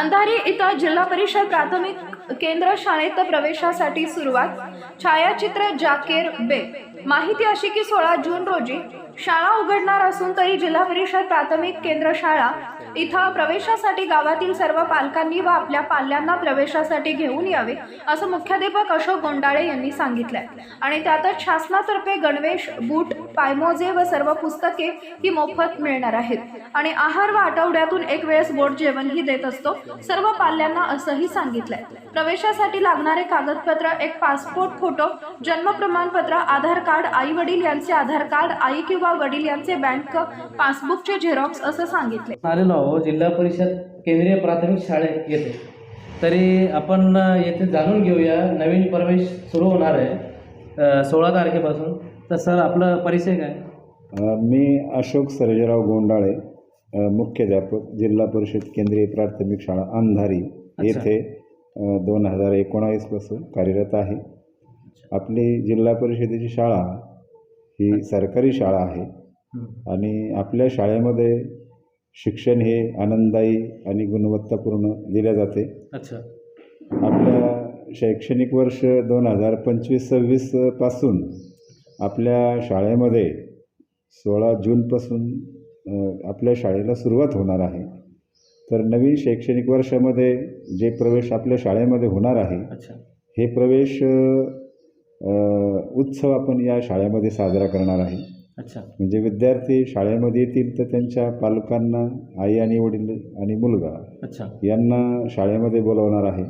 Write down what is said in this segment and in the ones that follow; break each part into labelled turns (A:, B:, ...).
A: अंधारी इथं जिल्हा परिषद प्राथमिक केंद्र शाळेत प्रवेशासाठी सुरुवात. छायाचित्र जाकेर बे. माहिती अशी की सोळा जून रोजी शाळा उघडणार असून तरी जिल्हा परिषद प्राथमिक केंद्र शाळा इथं प्रवेशासाठी गावातील सर्व पालकांनी व आपल्या पाल्यांना प्रवेशासाठी घेऊन यावे असं मुख्याध्यापक अशोक गोंडाळे यांनी सांगितलंय. आणि त्यातच शासनातर्फे गणवेश बूट पायमोजे व सर्व पुस्तके ही मोफत मिळणार आहेत. आणि आहार व आठवड्यातून एक वेळेस बोट जेवणही देत असतो. सर्व पाल्यांना असंही सांगितलंय. प्रवेशासाठी लागणारे कागदपत्र एक पासपोर्ट फोटो जन्म प्रमाणपत्र आधार कार्ड आई वडील यांचे आधार कार्ड आई किंवा वडील यांचे बँक पासबुकचे झेरॉक्स असं सांगितले
B: हो, जिल्हा परिषद केंद्रीय प्राथमिक शाळेत येते. तरी आपण येथे जाणून घेऊया नवीन प्रवेश सुरू होणार आहे सोळा तारखेपासून. तर सर आपला परिचय काय?
C: अ, मी अशोक सर्जेराव गोंडाळे अ, मुख्याध्यापक जिल्हा परिषद केंद्रीय प्राथमिक शाळा अंधारी येथे दोन हजार एकोणावीसपासून कार्यरत आहे. आपली जिल्हा परिषदेची शाळा ही सरकारी शाळा आहे
B: हं.
C: आणि आपल्या शाळेमध्ये शिक्षण हे आनंददायी आणि गुणवत्तापूर्ण दिले जाते.
B: अच्छा.
C: आपल्या शैक्षणिक वर्ष दोन हजार पंचवीस सव्वीसपासून आपल्या शाळेमध्ये सोळा जूनपासून आपल्या शाळेला सुरुवात होणार आहे. तर नवीन शैक्षणिक वर्षामध्ये जे प्रवेश आपल्या शाळेमध्ये होणार आहे हे प्रवेश उत्सव आपण या शाळेमध्ये साजरा करणार आहे.
B: अच्छा.
C: म्हणजे विद्यार्थी शाळेमध्ये येतील तर त्यांच्या पालकांना आई आणि वडील आणि मुलगा
B: अच्छा.
C: यांना शाळेमध्ये बोलवणार आहे.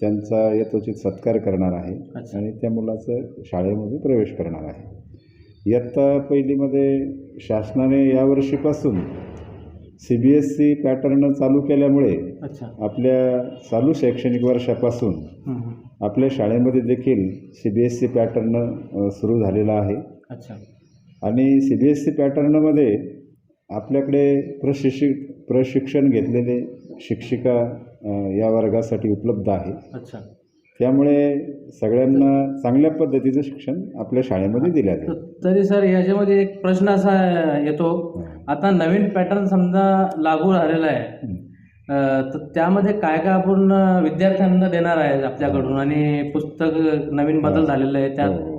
C: त्यांचा यथोचित सत्कार करणार आहे. आणि त्या मुलाचं शाळेमध्ये प्रवेश करणार आहे इयत्ता पहिलीमध्ये शासनाने यावर्षीपासून C B S C pattern चालू केल्यामुळे आपल्या चालू शैक्षणिक वर्षापासून. आपल्या शाळेमध्ये देखील C B S C pattern सुरू झालेला आहे
B: अच्छा
C: आणि सी बी एस सी पॅटर्नमध्ये आपल्याकडे प्रशिक्षित प्रशिक्षण घेतलेले शिक्षिका या वर्गासाठी उपलब्ध आहे.
B: अच्छा.
C: त्यामुळे सगळ्यांना चांगल्या पद्धतीचं शिक्षण आपल्या शाळेमध्ये दिल्या
B: तर
C: जाईल.
B: तरी सर याच्यामध्ये एक प्रश्न असा येतो. आता नवीन पॅटर्न समजा लागू झालेला आहे. तर त्यामध्ये काय काय आपण विद्यार्थ्यांना देणार आहे आपल्याकडून? आणि पुस्तक नवीन बदल झालेलं आहे त्यात?
C: हो.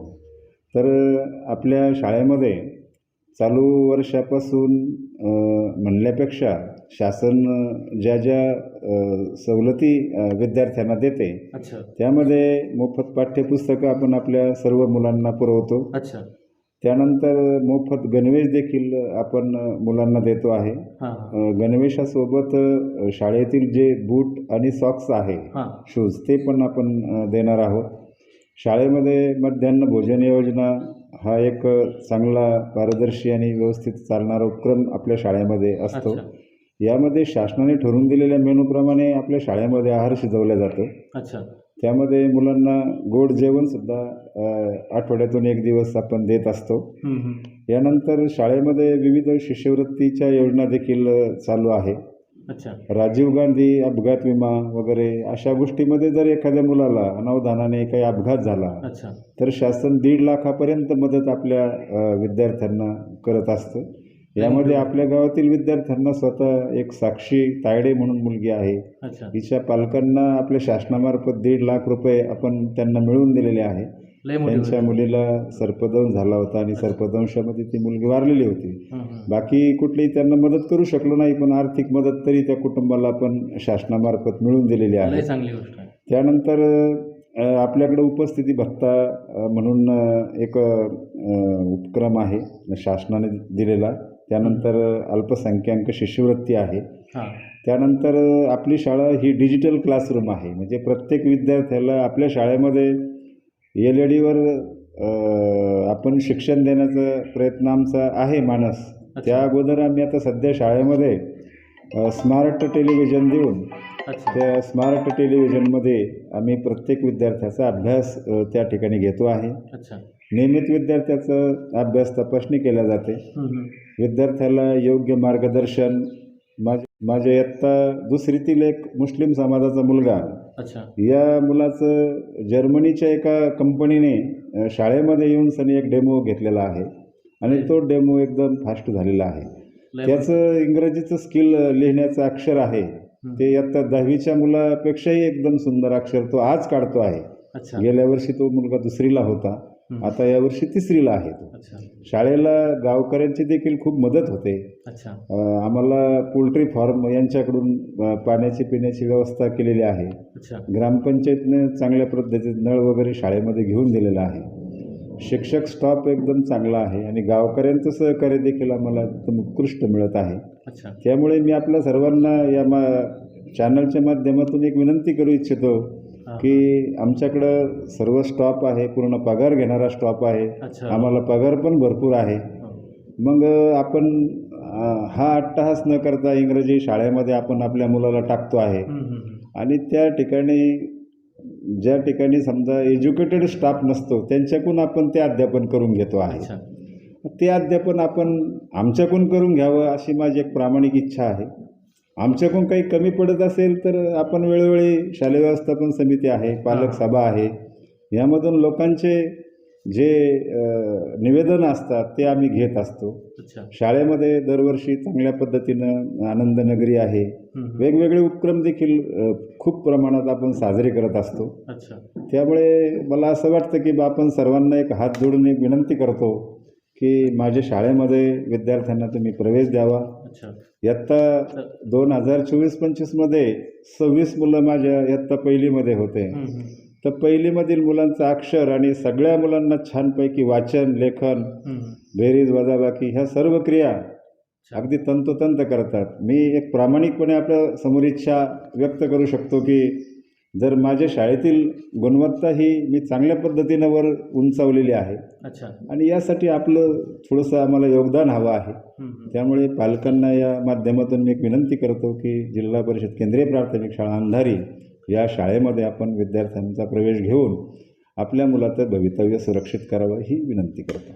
C: तर आपल्या शाळेमध्ये चालू वर्षापासून म्हणल्यापेक्षा शासन ज्या ज्या सवलती विद्यार्थ्यांना देते
B: अच्छा.
C: त्यामध्ये मोफत पाठ्यपुस्तकं आपण आपल्या सर्व मुलांना पुरवतो.
B: अच्छा.
C: त्यानंतर मोफत गणवेश देखील आपण मुलांना देतो आहे. गणवेशासोबत शाळेतील जे बूट आणि सॉक्स आहे शूज ते पण आपण देणार आहोत. शाळेमध्ये मध्यान्ह भोजन योजना हा एक चांगला पारदर्शी आणि व्यवस्थित चालणारा उपक्रम आपल्या शाळेमध्ये असतो. यामध्ये शासनाने ठरवून दिलेल्या मेनूप्रमाणे आपल्या शाळेमध्ये आहार शिजवला जातो.
B: अच्छा.
C: त्यामध्ये मुलांना गोड जेवणसुद्धा अ, आठवड्यातून एक दिवस आपण देत असतो. यानंतर शाळेमध्ये विविध शिष्यवृत्तीच्या योजना देखील चालू आहे.
B: अच्छा.
C: राजीव गांधी अपघात विमा वगैरे अशा गोष्टीमध्ये जर एखाद्या मुलाला अनावधानाने काही अपघात झाला
B: अच्छा.
C: तर शासन दीड लाखापर्यंत मदत आपल्या विद्यार्थ्यांना करत असतं. यामध्ये आपल्या गावातील विद्यार्थ्यांना स्वतः एक साक्षी तायडे म्हणून मुलगी आहे.
B: अच्छा.
C: तिच्या पालकांना आपल्या शासनामार्फत दीड लाख रुपये आपण त्यांना मिळवून दिलेले आहे.
B: लय मोठी
C: त्यांच्या. मुलीला सर्पदंश झाला होता आणि सर्पदंशामध्ये ती मुलगी वारलेली होती.
B: हं, हं.
C: बाकी कुठलीही त्यांना मदत करू शकलो नाही पण आर्थिक मदत तरी त्या कुटुंबाला आपण शासनामार्फत मिळवून दिलेली आहे.
B: लय चांगली गोष्ट आहे.
C: त्यानंतर अ, आपल्याकडे उपस्थिती भत्ता अ, म्हणून अ, एक अ, उपक्रम आहे शासनाने दिलेला. त्यानंतर अल्पसंख्याक शिष्यवृत्ती आहे.
B: हां.
C: त्यानंतर आपली शाळा ही डिजिटल क्लासरूम आहे. म्हणजे प्रत्येक विद्यार्थ्याला आपल्या शाळेमध्ये एल ई डीवर आपण शिक्षण देण्याचा प्रयत्न आमचा आहे मानस. त्या अगोदर आम्ही आता सध्या शाळेमध्ये स्मार्ट टेलिव्हिजन देऊन त्या स्मार्ट टेलिव्हिजनमध्ये आम्ही प्रत्येक विद्यार्थ्याचा अभ्यास त्या ठिकाणी घेतो आहे.
B: अच्छा.
C: नियमित विद्यार्थ्याचा अभ्यास तपासणी केल्या जाते. विद्यार्थ्याला योग्य मार्गदर्शन माझ माझ्या इयत्ता दुसरीतील एक मुस्लिम समाजाचा मुलगा.
B: अच्छा.
C: या मुलाचं जर्मनीच्या एका कंपनीने शाळेमध्ये येऊन सनी एक डेमो घेतलेला आहे आणि तो डेमो एकदम फास्ट झालेला आहे. त्याचं इंग्रजीचं स्किल लिहिण्याचं अक्षर आहे. ते इयत्ता दहावीच्या मुलापेक्षाही एकदम सुंदर अक्षर तो आज काढतो आहे. गेल्या वर्षी तो मुलगा दुसरीला होता. आता यावर्षी तिसरीला आहे तो.
B: अच्छा.
C: शाळेला गावकऱ्यांची देखील खूप मदत होते. आम्हाला पोल्ट्री फार्म यांच्याकडून पाण्याची पिण्याची व्यवस्था केलेली आहे. ग्रामपंचायतने चांगल्या पद्धतीने नळ वगैरे शाळेमध्ये घेऊन दिलेला आहे. शिक्षक स्टाफ एकदम चांगला आहे आणि गावकऱ्यांचं सहकार्य देखील आम्हाला एकदम उत्कृष्ट मिळत आहे. त्यामुळे मी आपल्या सर्वांना या मा चॅनलच्या माध्यमातून एक विनंती करू इच्छितो. की आमच्याकडं सर्व स्टॉप आहे पूर्ण पगार घेणारा स्टॉप आहे. आम्हाला पगार पण भरपूर आहे. मग आपण हा अट्टहास न करता इंग्रजी शाळेमध्ये आपण आपल्या मुलाला टाकतो आहे. आणि त्या ठिकाणी ज्या ठिकाणी समजा एज्युकेटेड स्टाफ नसतो त्यांच्याकडून आपण ते अध्यापन करून घेतो आहे. ते अध्यापन आपण आमच्याकडून करून घ्यावं अशी माझी एक प्रामाणिक इच्छा आहे. आमच्याकडून काही कमी पडत असेल तर आपण वेळोवेळी शालेय व्यवस्थापन समिती आहे पालक सभा आहे. यामधून लोकांचे जे निवेदन असतात ते आम्ही घेत असतो. शाळेमध्ये दरवर्षी चांगल्या पद्धतीनं आनंद नगरी आहे. वेगवेगळे उपक्रम देखील खूप प्रमाणात आपण साजरे करत असतो. त्यामुळे मला असं वाटतं की बा आपण सर्वांना एक हात जोडून एक विनंती करतो की माझ्या शाळेमध्ये विद्यार्थ्यांना तुम्ही प्रवेश द्यावा. इयत्ता दोन हजार चोवीस पंचवीसमध्ये सव्वीस मुलं माझ्या इयत्ता पहिलीमध्ये होते. तर पहिलीमधील मुलांचं अक्षर आणि सगळ्या मुलांना छानपैकी वाचन लेखन. बेरीज वजाबाकी ह्या सर्व क्रिया अगदी तंतोतंत करतात मी एक प्रामाणिकपणे आपल्यासमोर इच्छा व्यक्त करू शकतो की जर माझ्या शाळेतील गुणवत्ता ही मी चांगल्या पद्धतीनं वर उंचावलेली आहे
B: अच्छा.
C: आणि यासाठी आपलं थोडंसं आम्हाला योगदान हवं आहे. त्यामुळे पालकांना या माध्यमातून मी एक विनंती करतो की जिल्हा परिषद केंद्रीय प्राथमिक शाळा अंधारी या शाळेमध्ये आपण विद्यार्थ्यांचा प्रवेश घेऊन आपल्या मुलाचं भवितव्य सुरक्षित करावं ही विनंती करतो.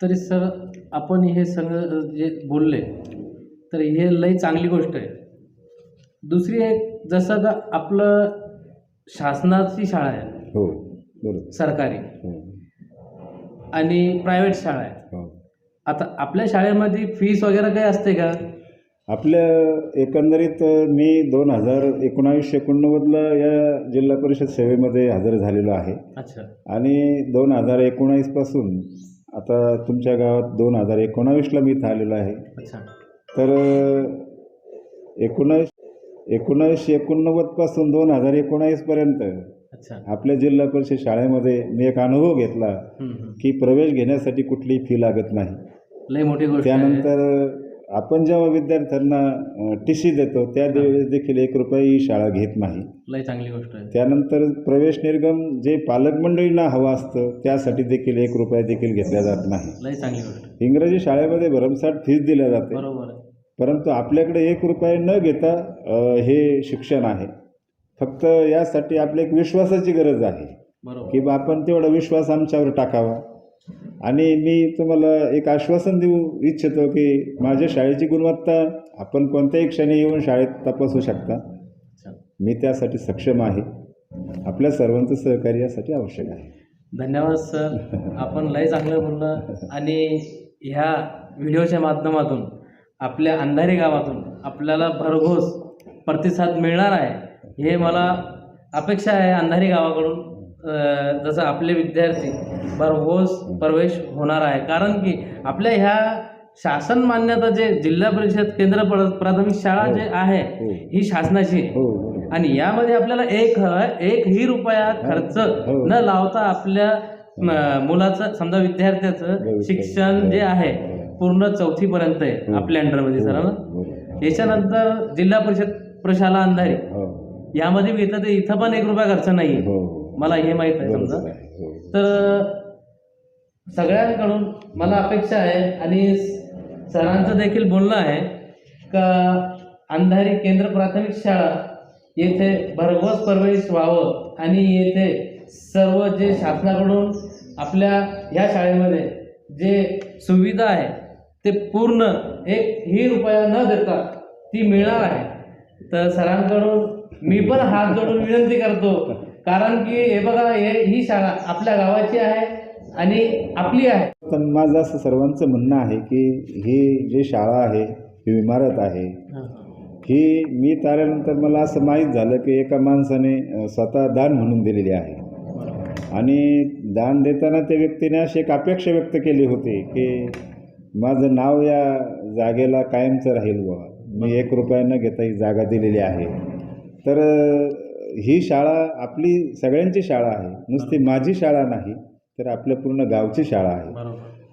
B: तरी सर आपण हे सगळं जे बोलले तर हे लई चांगली गोष्ट आहे. दुसरी एक जसं आपलं शासनाची शाळा आहे.
C: हो बरोबर.
B: सरकारी.
C: हो.
B: आणि प्रायव्हेट शाळा आहे.
C: हो.
B: आता आपल्या शाळेमध्ये फीस वगैरे काही असते का?
C: आपल्या एकंदरीत मी दोन हजार एकोणावीसशे एकोणनव्वदला या जिल्हा परिषद सेवेमध्ये हजर झालेलो आहे.
B: अच्छा.
C: आणि दोन हजार एकोणावीसपासून आता तुमच्या गावात दोन हजार एकोणावीसला मी इथं आलेलो आहे.
B: अच्छा.
C: तर एकोणावीस एकोणावीसशे एकोणनव्वदपासून दोन हजार एकोणावीसपर्यंत आपल्या जिल्हा परिषद शाळेमध्ये मी एक अनुभव घेतला. की प्रवेश घेण्यासाठी कुठलीही फी लागत नाही.
B: लई मोठी गोष्ट
C: त्यानंतर आपण जेव्हा विद्यार्थ्यांना टी सी देतो त्या वेळेस देखील एक रुपयाही शाळा घेत नाही.
B: लई चांगली गोष्ट आहे.
C: त्यानंतर प्रवेश निर्गम जे पालक मंडळींना हवं असतं त्यासाठी देखील एक रुपया देखील घेतला जात नाही.
B: लई चांगली गोष्ट.
C: इंग्रजी शाळेमध्ये भरमसाठ फीस दिल्या जाते.
B: बरोबर
C: परंतु आपल्याकडे एक रुपये न घेता हे शिक्षण आहे. फक्त यासाठी आपल्या एक विश्वासाची गरज आहे.
B: बरोबर.
C: की बा आपण तेवढा विश्वास आमच्यावर टाकावा. आणि मी तुम्हाला एक आश्वासन देऊ इच्छितो की माझ्या शाळेची गुणवत्ता आपण कोणत्याही क्षणी येऊन शाळेत तपासू शकता. मी त्यासाठी सक्षम आहे. आपल्या सर्वांचं सहकार्य यासाठी आवश्यक आहे.
B: धन्यवाद सर. आपण लय चांगलं बोललं. आणि ह्या व्हिडिओच्या माध्यमातून आपल्या अंधारी गावातून आपल्याला भरघोस प्रतिसाद मिळणार आहे हे मला अपेक्षा आहे अंधारी गावाकडून जसं आपले विद्यार्थी भरघोस प्रवेश होणार आहे कारण की आपल्या ह्या शासन मान्यता जे जिल्हा परिषद केंद्र प्र- प्राथमिक शाळा जे आहे
C: हो
B: ही शासनाची
C: हो.
B: आणि यामध्ये आपल्याला एक एक ही रुपया खर्च
C: हो.
B: न लावता आपल्या मुलाचं समजा विद्यार्थ्याचं. शिक्षण जे आहे पूर्ण चौथीपर्यंत आहे
C: हो.
B: आपल्या अंडरमध्ये सर ना
C: बरोबर.
B: याच्यानंतर जिल्हा परिषद प्रशाला अंधारी
C: हो
B: यामध्ये घेतलं तर इथं पण एक रुपया खर्च नाही
C: हो
B: मला हे माहीत आहे समजा.
C: हो.
B: तर सगळ्यांकडून मला अपेक्षा आहे आणि सरांचं देखील बोलणं आहे का अंधारी केंद्र प्राथमिक शाळा येथे भरघोस प्रवेश व्हावं आणि येथे सर्व जे शासनाकडून आपल्या ह्या शाळेमध्ये जे सुविधा आहे ते पूर्ण एक ही रुपया न देता ती मिळणार आहे. तर सरांकडून मी पण हात जोडून विनंती करतो. कारण की हे बघा हे ही शाळा आपल्या गावाची आहे आणि आपली आहे.
C: पण माझं असं सर्वांचं म्हणणं आहे की ही जी शाळा आहे ही इमारत आहे ही. मी तारल्यानंतर मला असं माहीत झालं की एका माणसाने स्वतः दान म्हणून दिलेली आहे. आणि दान देताना त्या व्यक्तीने अशी एक अपेक्षा व्यक्त केली होती की माझं नाव या जागेला कायमचं राहील बुवा. मी एक रुपया न घेता ही जागा दिलेली आहे. तर ही शाळा आपली सगळ्यांची शाळा आहे. नुसती माझी शाळा नाही तर आपल्या पूर्ण गावची शाळा आहे.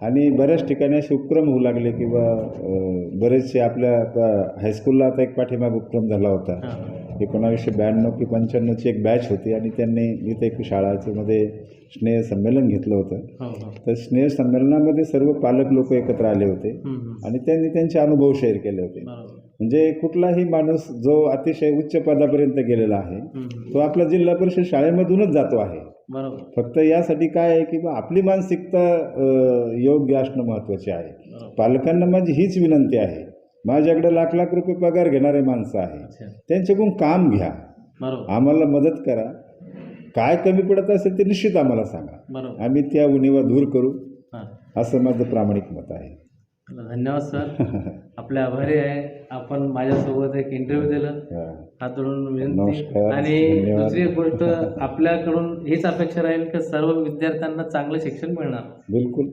C: आणि बऱ्याच ठिकाणी असे उपक्रम होऊ लागले किंवा बरेचसे आपल्या हायस्कूलला आता एक पाठीमाग उपक्रम झाला होता. एकोणावीसशे ब्याण्णव की पंच्याण्णवची एक बॅच होती आणि त्यांनी इथे एक शाळाच्यामध्ये स्नेह संमेलन घेतलं होतं.
B: हो हो.
C: तर स्नेह संमेलनामध्ये सर्व पालक लोक एकत्र आले होते. आणि त्यांनी त्यांचे अनुभव शेअर केले होते. म्हणजे कुठलाही माणूस जो अतिशय उच्च पदापर्यंत गेलेला आहे. तो आपला जिल्हा परिषद शाळेमधूनच जातो आहे. फक्त यासाठी काय आहे की आपली मानसिकता योग्य असणं महत्त्वाचे आहे. पालकांना माझी हीच विनंती आहे. माझ्याकडे लाख लाख रुपये पगार घेणारे माणसं आहे. त्यांच्याकडून काम घ्या. आम्हाला मदत करा. काय कमी पडत असेल ते निश्चित आम्हाला सांगा. आम्ही त्या उणीवा दूर करू. असं माझं प्रामाणिक मत आहे.
B: धन्यवाद सर. आपले आभारी आहे. आपण माझ्यासोबत एक इंटरव्ह्यू दिलं.
C: हा.
B: विनंती.
C: नमस्कार,
B: आणि. दुसरी गोष्ट आपल्याकडून हीच अपेक्षा राहील की सर्व विद्यार्थ्यांना चांगलं शिक्षण मिळणार.
C: बिलकुल.